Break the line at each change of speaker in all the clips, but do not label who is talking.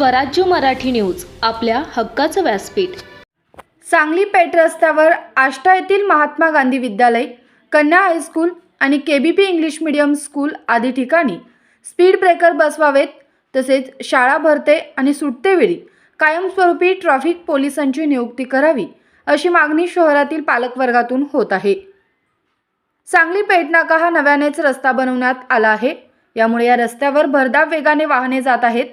स्वराज्य मराठी न्यूज आपल्या हक्काचं व्यासपीठ.
सांगली पेठ रस्त्यावर आष्टा येथील महात्मा गांधी विद्यालय कन्या हायस्कूल आणि K B P English medium school आदी ठिकाणी स्पीड ब्रेकर बसवावेत तसेच शाळा भरते आणि सुटतेवेळी कायमस्वरूपी ट्रॅफिक पोलिसांची नियुक्ती करावी अशी मागणी शहरातील पालकवर्गातून होत आहे. सांगली पेठनाका हा नव्यानेच रस्ता बनवण्यात आला आहे. यामुळे या रस्त्यावर भरधाव वेगाने वाहने जात आहेत.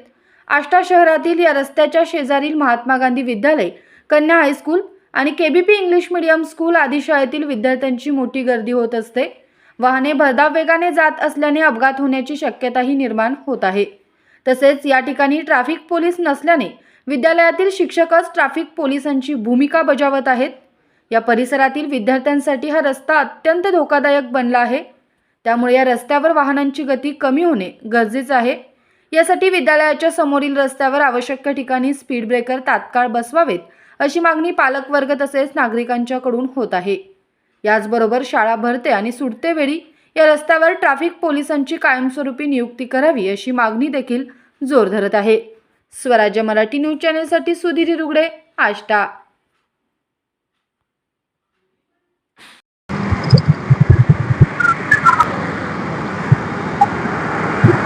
आष्टा शहरातील या रस्त्याच्या शेजारील महात्मा गांधी विद्यालय कन्या हायस्कूल आणि केबीपी इंग्लिश मीडियम स्कूल आदी शाळेतील विद्यार्थ्यांची मोठी गर्दी होत असते. वाहने भरधाव वेगाने जात असल्याने अपघात होण्याची शक्यताही निर्माण होत आहे. तसेच या ठिकाणी ट्रॅफिक पोलीस नसल्याने विद्यालयातील शिक्षकच ट्रॅफिक पोलिसांची भूमिका बजावत आहेत. या परिसरातील विद्यार्थ्यांसाठी हा रस्ता अत्यंत धोकादायक बनला आहे. त्यामुळे या रस्त्यावर वाहनांची गती कमी होणे गरजेचं आहे. यासाठी विद्यालयाच्या समोरील रस्त्यावर आवश्यक ठिकाणी स्पीड ब्रेकर तात्काळ बसवावेत अशी मागणी पालकवर्ग तसेच नागरिकांच्याकडून होत आहे. याचबरोबर शाळा भरते आणि सुटते वेळी या रस्त्यावर ट्रॅफिक पोलिसांची कायमस्वरूपी नियुक्ती करावी अशी मागणी देखील जोर धरत आहे. स्वराज्य मराठी न्यूज चॅनलसाठी सुधीर रुगडे आष्टा.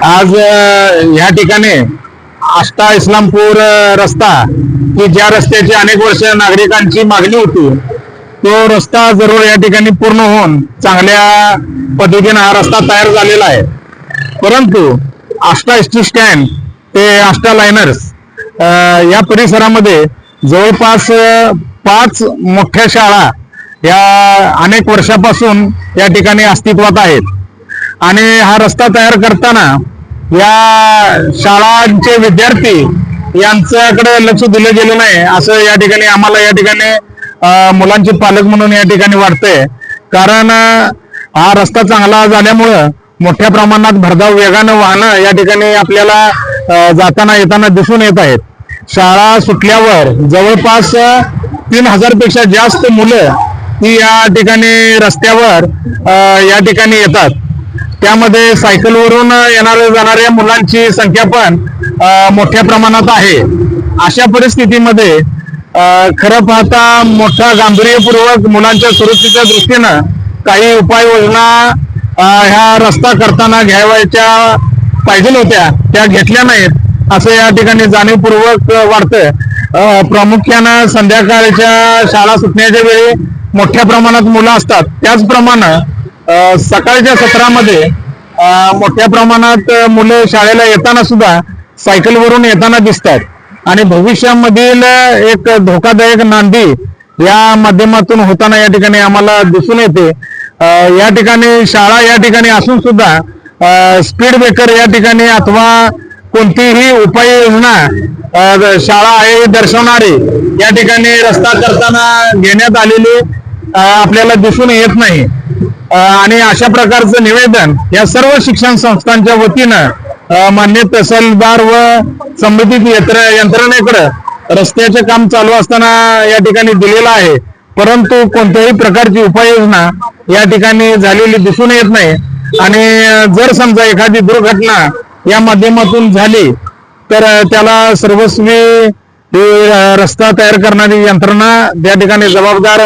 आज ह्या ठिकाणी आष्टा इस्लामपूर रस्ता की ज्या रस्त्याची अनेक वर्ष नागरिकांची मागणी होती तो रस्ता जरूर या ठिकाणी पूर्ण होऊन चांगल्या पद्धतीने हा रस्ता तयार झालेला आहे. परंतु आष्टा एस टी स्टँड ते आष्टा लायनर्स या परिसरामध्ये जवळपास पाच मोठ्या शाळा या अनेक वर्षापासून या ठिकाणी अस्तित्वात आहेत. आणि हा रस्ता तयार करताना या शाळांचे विद्यार्थी यांच्याकडे लक्ष दिलं गेलं नाही. असं या ठिकाणी आम्हाला या ठिकाणी मुलांचे पालक म्हणून या ठिकाणी वाटतंय. कारण हा रस्ता चांगला झाल्यामुळं मोठ्या प्रमाणात भरधाव वेगानं वाहनं या ठिकाणी आपल्याला जाताना येताना दिसून येत आहेत. शाळा सुटल्यावर जवळपास तीन हजारपेक्षा जास्त मुलं ही या ठिकाणी रस्त्यावर या ठिकाणी येतात. त्यामध्ये सायकलवरून येणाऱ्या जाणाऱ्या मुलांची संख्या पण मोठ्या प्रमाणात आहे. अशा परिस्थितीमध्ये खरं पाहता मोठा गांभीर्यपूर्वक मुलांच्या सुरक्षेच्या दृष्टीनं काही उपाययोजना ह्या रस्ता करताना घ्यावायच्या पाहिजे होत्या त्या घेतल्या नाहीत असं या ठिकाणी जाणीवपूर्वक वाटतं प्रामुख्यानं संध्याकाळच्या शाळा सुटण्याच्या वेळी मोठ्या प्रमाणात मुलं असतात. त्याचप्रमाणे सकाळच्या सत्रामध्ये मोठ्या प्रमाणात मुलं शाळेला येताना सुद्धा सायकलवरून येताना दिसतात आणि भविष्यामधील एक धोकादायक नांदी या माध्यमातून होताना या ठिकाणी आम्हाला दिसून येते. या ठिकाणी शाळा या ठिकाणी असून सुद्धा स्पीड ब्रेकर या ठिकाणी अथवा कोणतीही उपाययोजना शाळा आहे दर्शवणारी या ठिकाणी रस्ता करताना घेण्यात आलेली आपल्याला दिसून येत नाही. आणि अशा प्रकारचं निवेदन या सर्व शिक्षण संस्थांच्या वतीनं मान्य तहसीलदार व संबंधित यंत्र यंत्रणेकडे रस्त्याचे काम चालू असताना या ठिकाणी दिलेलं आहे. परंतु कोणत्याही प्रकारची उपाययोजना या ठिकाणी झालेली दिसून येत नाही. आणि जर समजा एखादी दुर्घटना या माध्यमातून झाली तर त्याला सर्वस्वी रस्ता तयार करणारी यंत्रणा त्या ठिकाणी जबाबदार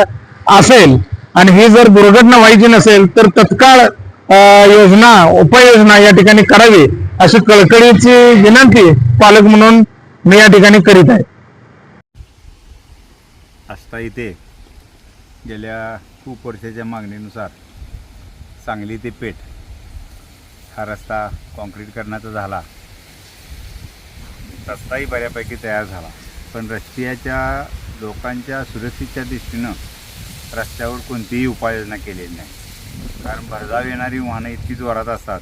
असेल. आणि ही जर दुर्घटना व्हायची नसेल तर तत्काळ योजना उपाययोजना या ठिकाणी करावी अशी कळकळीची विनंती पालक म्हणून मी या ठिकाणी करीत आहे.
आस्था इथे गेल्या खूप वर्षाच्या मागणीनुसार सांगली ते पेठ हा रस्ता कॉन्क्रीट करण्याचा झाला. रस्ताही बऱ्यापैकी तयार झाला. पण रस्त्याच्या लोकांच्या सुरक्षेच्या दृष्टीनं रस्त्यावर कोणतीही उपाययोजना केलेली नाही. कारण भरधाव येणारी वाहनं इतकी जोरात असतात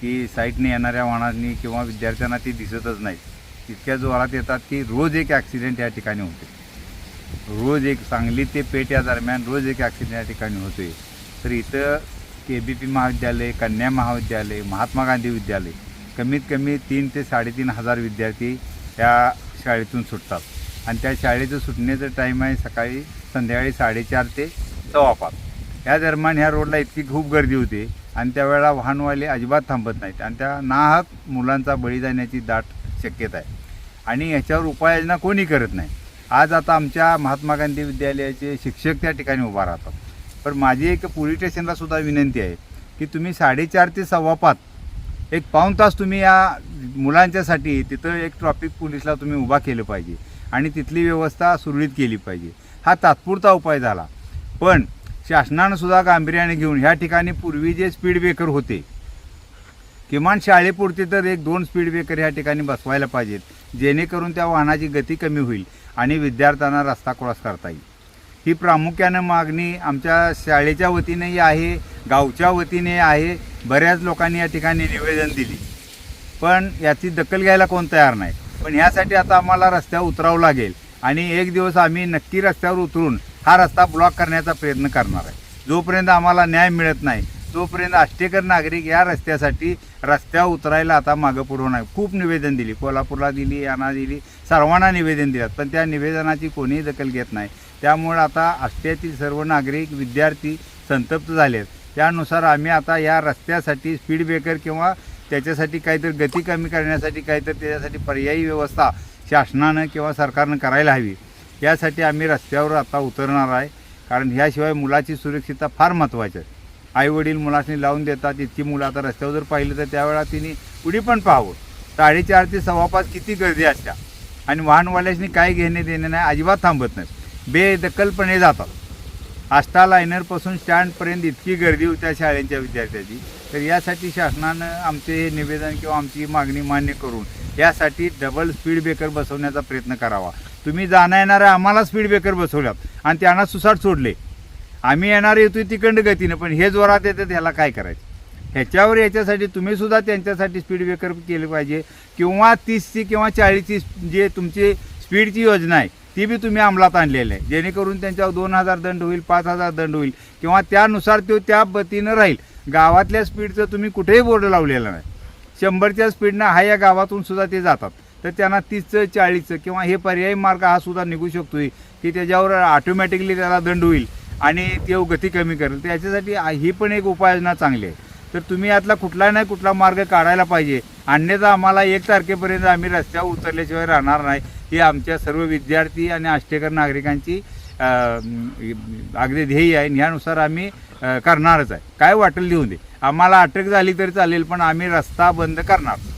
की साईटने येणाऱ्या वाहनांनी किंवा विद्यार्थ्यांना ती दिसतच नाहीत इतक्या जोरात येतात की रोज एक ॲक्सिडेंट या ठिकाणी होते. रोज एक सांगली ते पेट या दरम्यान रोज एक ॲक्सिडेंट या ठिकाणी होतोय. तर इथं के बी पी महाविद्यालय कन्या महाविद्यालय महात्मा गांधी विद्यालय कमीत कमी तीन ते साडेतीन हजार विद्यार्थी या शाळेतून सुटतात. आणि त्या शाळेचं सुटण्याचं टाईम आहे सकाळी संध्याकाळी साडेचार ते सव्वा पाच या दरम्यान ह्या रोडला इतकी खूप गर्दी होते आणि त्यावेळेला वाहनवाले अजिबात थांबत नाहीत आणि त्या नाहक मुलांचा बळी जाण्याची दाट शक्यता आहे. आणि ह्याच्यावर उपाययोजना कोणी करत नाही. आज आता आमच्या महात्मा गांधी विद्यालयाचे शिक्षक त्या ठिकाणी उभा राहतात. पण माझी एक पोलीस स्टेशनला सुद्धा विनंती आहे की तुम्ही साडेचार ते सव्वा पाच एक पाऊण तास तुम्ही या मुलांच्यासाठी तिथं एक ट्रॉफिक पोलीसला तुम्ही उभा केलं पाहिजे. आणि तिथली व्यवस्था सुरळीत केली पाहिजे. हा तात्पुरता उपाय झाला. पण शासनानं सुद्धा गांभीर्याने घेऊन ह्या ठिकाणी पूर्वी जे स्पीड ब्रेकर होते किमान शाळेपुरते तर एक दोन स्पीड ब्रेकर ह्या ठिकाणी बसवायला पाहिजेत. जेणेकरून त्या वाहनाची गती कमी होईल आणि विद्यार्थ्यांना रस्ता क्रॉस करता येईल. ही प्रामुख्यानं मागणी आमच्या शाळेच्या वतीनेही आहे गावच्या वतीने आहे बऱ्याच लोकांनी या ठिकाणी निवेदन दिली. पण याची दखल घ्यायला कोण तयार नाही. पण ह्यासाठी आता आम्हाला रस्त्यावर उतरावं लागेल. आणि एक दिवस आम्ही नक्की रस्त्यावर उतरून हा रस्ता ब्लॉक करण्याचा प्रयत्न करणार आहे. जोपर्यंत आम्हाला न्याय मिळत नाही तोपर्यंत आष्टेकर नागरिक या रस्त्यासाठी रस्त्यावर उतरायला आता मागं पुढं नाही खूप निवेदन दिली. कोल्हापूरला दिली यांना दिली सर्वांना निवेदन दिलं. पण त्या निवेदनाची कोणीही दखल घेत नाही. त्यामुळे आता आष्ट्यातील सर्व नागरिक विद्यार्थी संतप्त झालेत. त्यानुसार आम्ही आता या रस्त्यासाठी स्पीड ब्रेकर किंवा त्याच्यासाठी काहीतरी गती कमी करण्यासाठी काहीतरी त्याच्यासाठी पर्यायी व्यवस्था शासनानं किंवा सरकारनं करायला हवी. यासाठी आम्ही रस्त्यावर आता उतरणार आहे. कारण ह्याशिवाय मुलाची सुरक्षितता फार महत्त्वाची आहे. आईवडील मुलासनी लावून देतात इतकी मुलं आता रस्त्यावर जर पाहिलं तर त्यावेळा तिने पुढे पण पाहावं. साडेचार ते सव्वापाच किती गर्दी असत्या आणि वाहनवाल्यासनी काय घेणे देणे नाही अजिबात थांबत नाही. बेदखलपणे जातात. आस्था लायनरपासून स्टँडपर्यंत इतकी गर्दी होत्या शाळेच्या विद्यार्थ्याची. तर यासाठी शासनानं आमचे हे निवेदन किंवा आमची मागणी मान्य करून यासाठी डबल स्पीड ब्रेकर बसवण्याचा प्रयत्न करावा. तुम्ही जाणं येणाऱ्या आम्हाला स्पीड ब्रेकर बसवल्यात. आणि त्यांना सुसाट सोडले. आम्ही येणार येतो तिकडं गतीनं पण हे जोरात येतात ह्याला काय करायचं? ह्याच्यावर याच्यासाठी तुम्हीसुद्धा त्यांच्यासाठी स्पीड ब्रेकर केलं पाहिजे. किंवा तीसची किंवा चाळीसची जे तुमची स्पीडची योजना आहे ती बी तुम्ही अंमलात आणलेली आहे. जेणेकरून त्यांच्यावर दोन हजार दंड होईल पाच हजार दंड होईल किंवा त्यानुसार तो त्या पतीनं राहील. गावातल्या स्पीडचं तुम्ही कुठेही बोर्ड लावलेला नाही. शंभरच्या स्पीडनं हा या गावातून सुद्धा ते जातात. तर त्यांना तीसचं चाळीसचं किंवा हे पर्यायी मार्ग हा सुद्धा निघू शकतोय की त्याच्यावर ऑटोमॅटिकली त्याला दंड होईल आणि ते गती कमी करेल. तर याच्यासाठी ही पण एक उपाययोजना चांगली आहे. तर तुम्ही यातला कुठला नाही कुठला मार्ग काढायला पाहिजे. अन्यथा आम्हाला एक तारखेपर्यंत आम्ही रस्त्यावर उतरल्याशिवाय राहणार नाही. ही आमच्या सर्व विद्यार्थी आणि आष्टेकर नागरिकांची अगदी ध्येय आहे. ह्यानुसार आम्ही करणारच आहे. काय वाटेल लिहून दे. आम्हाला अटक झाली तरी चालेल पण आम्ही रस्ता बंद करणार.